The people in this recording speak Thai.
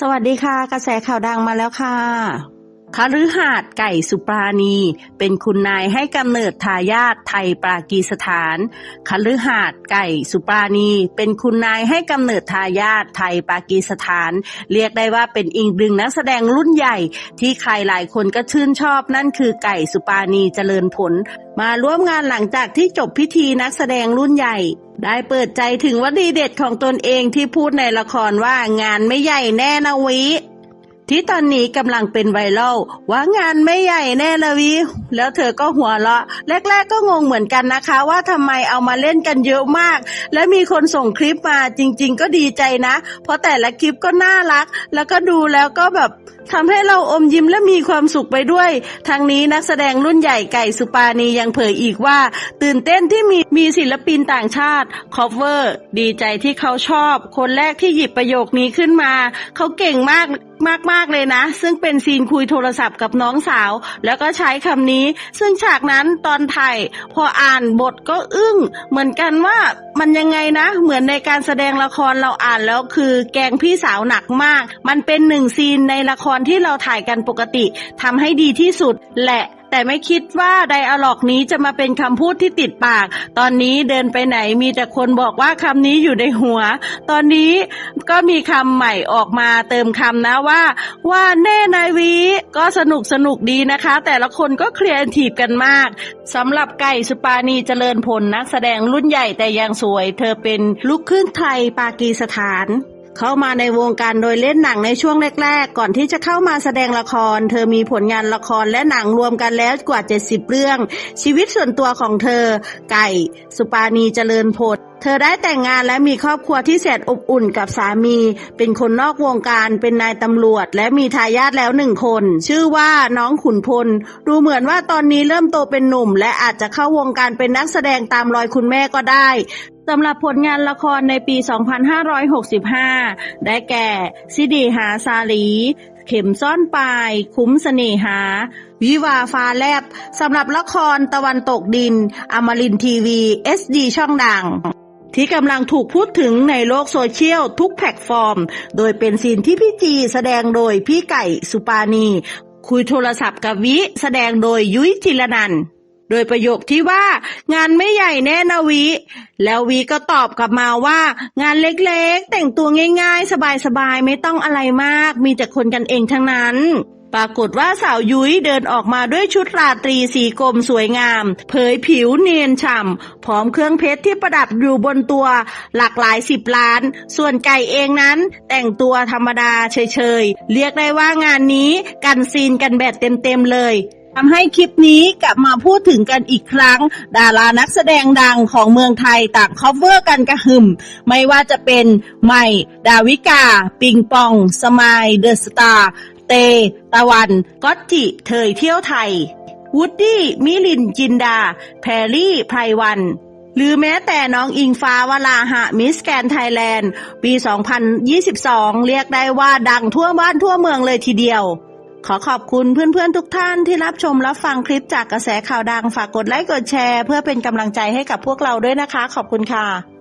สวัสดีค่ะ กระแสข่าวดังมาแล้วค่ะ คฤหาสน์ไก่สุปราณี เป็นคุณนายให้กำเนิดทายาทไทยปากีสถานคฤหาสน์ไก่สุปราณี เป็นคุณนายให้กำเนิดทายาทไทยปากีสถาน เรียกได้ว่าเป็นอีกหนึ่งนักแสดงรุ่นใหญ่ ที่ใครหลายคนก็ชื่นชอบนั่นคือไก่สุปราณีเจริญผล มาร่วมงานหลังจากที่จบพิธีนักแสดงรุ่นใหญ่ได้เปิดใจถึงวลีเด็ดของตนเองที่พูดในละครว่างานไม่ใหญ่แน่นะวิ ที่ตอนนี้กำลังเป็นไวรัลว่างานไม่ใหญ่แน่ละวิ แล้วเธอก็หัวเราะ แรก ๆ ก็งงเหมือนกันนะคะ ว่าทำไมเอามาเล่นกันเยอะมาก และมีคนส่งคลิปมาจริง ๆ ก็ดีใจนะ เพราะแต่ละคลิปก็น่ารัก แล้วก็ดูแล้วก็แบบทำให้เราอมยิ้มและมีความสุขไปด้วย ทางนี้นักแสดงรุ่นใหญ่ไก่สุปานียังเผยอีกว่า ตื่นเต้นที่มีมีศิลปินต่างชาติคอฟเวอร์ ดีใจที่เขาชอบ คนแรกที่หยิบประโยคนี้ขึ้นมา เขาเก่งมากมากมากๆเลยนะ ซึ่งเป็นซีนคุยโทรศัพท์กับน้องสาว แล้วก็ใช้คำนี้ ซึ่งฉากนั้นตอนถ่ายพออ่านบทก็อึ้ง เหมือนกันว่ามันยังไงนะ เหมือนในการแสดงละครเราอ่านแล้วคือ แกงพี่สาวหนักมาก มันเป็นหนึ่งซีนในละครที่เราถ่ายกันปกติทำให้ดีที่สุดแหละ แต่ไม่คิดว่าไดอะล็อกนี้จะมาเป็นคำพูดที่ติดปาก ตอนนี้เดินไปไหนมีแต่คนบอกว่าคำนี้อยู่ในหัว ตอนนี้ก็มีคำใหม่ออกมาเติมคำนะว่า ว่าแน่นายวีก็สนุกสนุกดีนะคะ แต่ละคนก็เคลียร์ทีฟกันมากสำหรับไก่สุปานีเจริญผลนักแสดงรุ่นใหญ่แต่ยังสวย เธอเป็นลูกครึ่งไทยปากีสถาน เข้ามาในวงการโดยเล่นหนังในช่วงแรก ๆ ก่อนที่จะเข้ามาแสดงละคร เธอมีผลงานละครและหนังรวมกันแล้วกว่า 70 เรื่อง ชีวิตส่วนตัวของเธอ ไก่ สุปานีเจริญพล เธอได้แต่งงานและมีครอบครัวที่แสนอบอุ่นกับสามี เป็นคนนอกวงการ เป็นนายตำรวจ และมีทายาทแล้วหนึ่งคน ชื่อว่าน้องขุนพล ดูเหมือนว่าตอนนี้เริ่มโตเป็นหนุ่ม และอาจจะเข้าวงการเป็นนักแสดงตามรอยคุณแม่ก็ได้สำหรับผลงานละครในปี 2565 ได้แก่สิดีหาซาลีเข็มซ่อนปลาย คุ้มเสน่หา วิวาฟ้าแลบสำหรับละครตะวันตกดิน อมรินทีวี SD ช่องดัง ที่กำลังถูกพูดถึงในโลกโซเชียลทุกแพลตฟอร์ม โดยเป็นซีนที่พี่จีแสดงโดยพี่ไก่สุปานีคุยโทรศัพท์กับวิแสดงโดยยุ้ยจิรนันโดยประโยคที่ว่างานไม่ใหญ่แน่นะวิ แล้ววีก็ตอบกลับมาว่า งานเล็กๆ แต่งตัวง่ายๆ สบายๆ ไม่ต้องอะไรมาก มีแต่คนกันเองทั้งนั้น ปรากฏว่าสาวยุ้ยเดินออกมาด้วยชุดราตรีสีกรมสวยงาม เผยผิวเนียนฉ่ำพร้อมเครื่องเพชรที่ประดับอยู่บนตัวหลากหลายสิบล้าน ส่วนไก่เองนั้น แต่งตัวธรรมดาเฉยๆ เรียกได้ว่างานนี้กันซีนกันแบบเต็มๆเลยทำให้คลิปนี้กลับมาพูดถึงกันอีกครั้ง ดารานักแสดงดังของเมืองไทยต่างคอฟเวอร์กันกระหึ่ม ไม่ว่าจะเป็นใหม่ ดาวิกา ปิงปอง สมายเดอะสตาร์ เต ตะวันก๊อตจิเทยเที่ยวไทย วูดดี้ มิลินจินดา แพรรี่ไพรวัน หรือแม้แต่น้องอิงฟ้าวลาหะมิสแกนไทยแลนด์ ปี 2022 เรียกได้ว่าดังทั่วบ้านทั่วเมืองเลยทีเดียวขอขอบคุณเพื่อนๆทุกท่านที่รับชมรับฟังคลิปจากกระแสข่าวดังฝากกดไลค์กดแชร์ เพื่อเป็นกำลังใจให้กับพวกเราด้วยนะคะ ขอบคุณค่ะ